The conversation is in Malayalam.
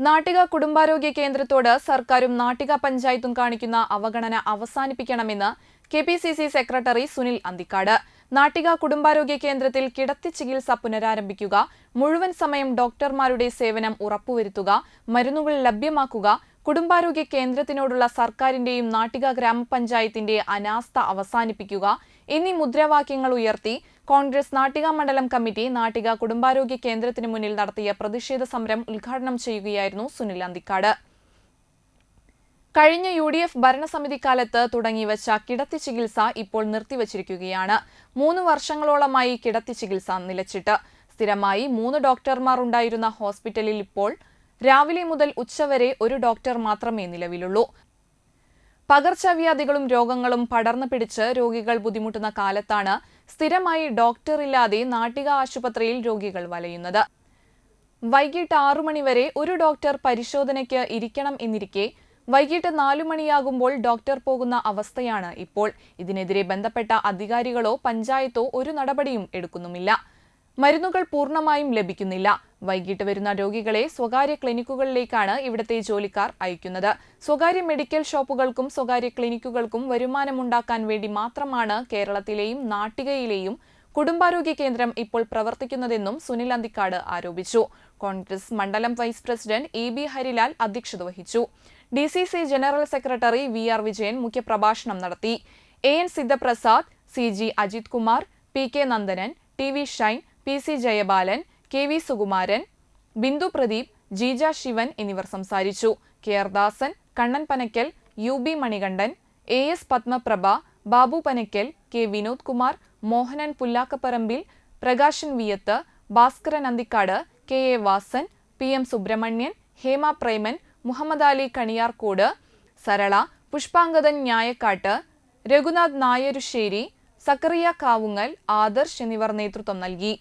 നാട്ടിക കുടുംബാരോഗ്യ കേന്ദ്രത്തോട് സർക്കാരും നാട്ടിക പഞ്ചായത്തും കാണിക്കുന്ന അവഗണന അവസാനിപ്പിക്കണമെന്ന് K P C C secretary Sunil Anthikad. Nattika കുടുംബാരോഗ്യ കേന്ദ്രത്തിൽ കിടത്തി ചികിത്സ പുനരാരംഭിക്കുക മുഴുവൻ സമയം ഡോക്ടർമാരുടെ സേവനം ഉറപ്പുവരുത്തുക മരുന്നുകൾ ലഭ്യമാക്കുക കുടുംബാരോഗ്യ കേന്ദ്രത്തിനോടുള്ള സർക്കാരിന്റെയും നാട്ടിക ഗ്രാമപഞ്ചായത്തിന്റെ അനാസ്ഥ അവസാനിപ്പിക്കുക എന്നീ മുദ്രാവാക്യങ്ങൾ ഉയർത്തി കോൺഗ്രസ് നാട്ടിക മണ്ഡലം കമ്മിറ്റി നാട്ടിക കുടുംബാരോഗ്യ കേന്ദ്രത്തിന് മുന്നിൽ നടത്തിയ പ്രതിഷേധ സമരം ഉദ്ഘാടനം ചെയ്യുകയായിരുന്നു സുനിൽ അന്തിക്കാട്. കഴിഞ്ഞ യു ഡി എഫ് ഭരണസമിതി കാലത്ത് തുടങ്ങിവച്ച കിടത്തി ചികിത്സ ഇപ്പോൾ നിർത്തിവച്ചിരിക്കുകയാണ്. മൂന്ന് വർഷങ്ങളോളമായി കിടത്തി ചികിത്സ നിലച്ചിട്ട്. സ്ഥിരമായി മൂന്ന് ഡോക്ടർമാർ ഉണ്ടായിരുന്ന ഹോസ്പിറ്റലിൽ ഇപ്പോൾ രാവിലെ മുതൽ ഉച്ചവരെ ഒരു ഡോക്ടർ മാത്രമേ നിലവിലുള്ളൂ. പകർച്ചവ്യാധികളും രോഗങ്ങളും പടർന്നു പിടിച്ച് രോഗികൾ ബുദ്ധിമുട്ടുന്ന കാലത്താണ് സ്ഥിരമായി ഡോക്ടർ ഇല്ലാതെ നാട്ടിക ആശുപത്രിയിൽ രോഗികൾ വലയുന്നത്. വൈകിട്ട് ആറു മണിവരെ ഒരു ഡോക്ടർ പരിശോധനയ്ക്ക് ഇരിക്കണം എന്നിരിക്കെ വൈകിട്ട് നാലു മണിയാകുമ്പോൾ ഡോക്ടർ പോകുന്ന അവസ്ഥയാണ് ഇപ്പോൾ. ഇതിനെതിരെ ബന്ധപ്പെട്ട അധികാരികളോ പഞ്ചായത്തോ ഒരു നടപടിയും എടുക്കുന്നുമില്ല. മരുന്നുകൾ പൂർണമായും ലഭിക്കുന്നില്ല. വൈകിട്ട് വരുന്ന രോഗികളെ സ്വകാര്യ ക്ലിനിക്കുകളിലേക്കാണ് ഇവിടത്തെ ജോലിക്കാർ അയക്കുന്നത്. സ്വകാര്യ മെഡിക്കൽ ഷോപ്പുകൾക്കും സ്വകാര്യ ക്ലിനിക്കുകൾക്കും വരുമാനമുണ്ടാക്കാൻ വേണ്ടി മാത്രമാണ് കേരളത്തിലെയും നാട്ടികയിലെയും കുടുംബാരോഗ്യ കേന്ദ്രം ഇപ്പോൾ പ്രവർത്തിക്കുന്നതെന്നും സുനിൽ അന്തിക്കാട് ആരോപിച്ചു. കോൺഗ്രസ് മണ്ഡലം vice president A B Harilal അധ്യക്ഷത വഹിച്ചു. D C C general secretary V R Vijayan മുഖ്യപ്രഭാഷണം നടത്തി. A N Sidhaprasad C G Ajith Kumar P K Nandanan T V Shine P C Jayabalan K V Sukumaran Bindu Pradeep Jeeja Sivan എന്നിവർ സംസാരിച്ചു. K R Dasan Kannan Panakkal U B Manikandan A S Padmaprabha Babu Panakkal K Vinod Kumar Mohanan Pullakkaparambil Prakashan Viyath Bhaskaran Anthikad K A Vasan P M Subramanian Hema Preman Muhammad Ali Kaniyarkode Sarala Pushpangadan Nyayakkatt Raghunath Nayarusseri Sakkaria Kavungal Adarsh എന്നിവർ നേതൃത്വം നൽകി.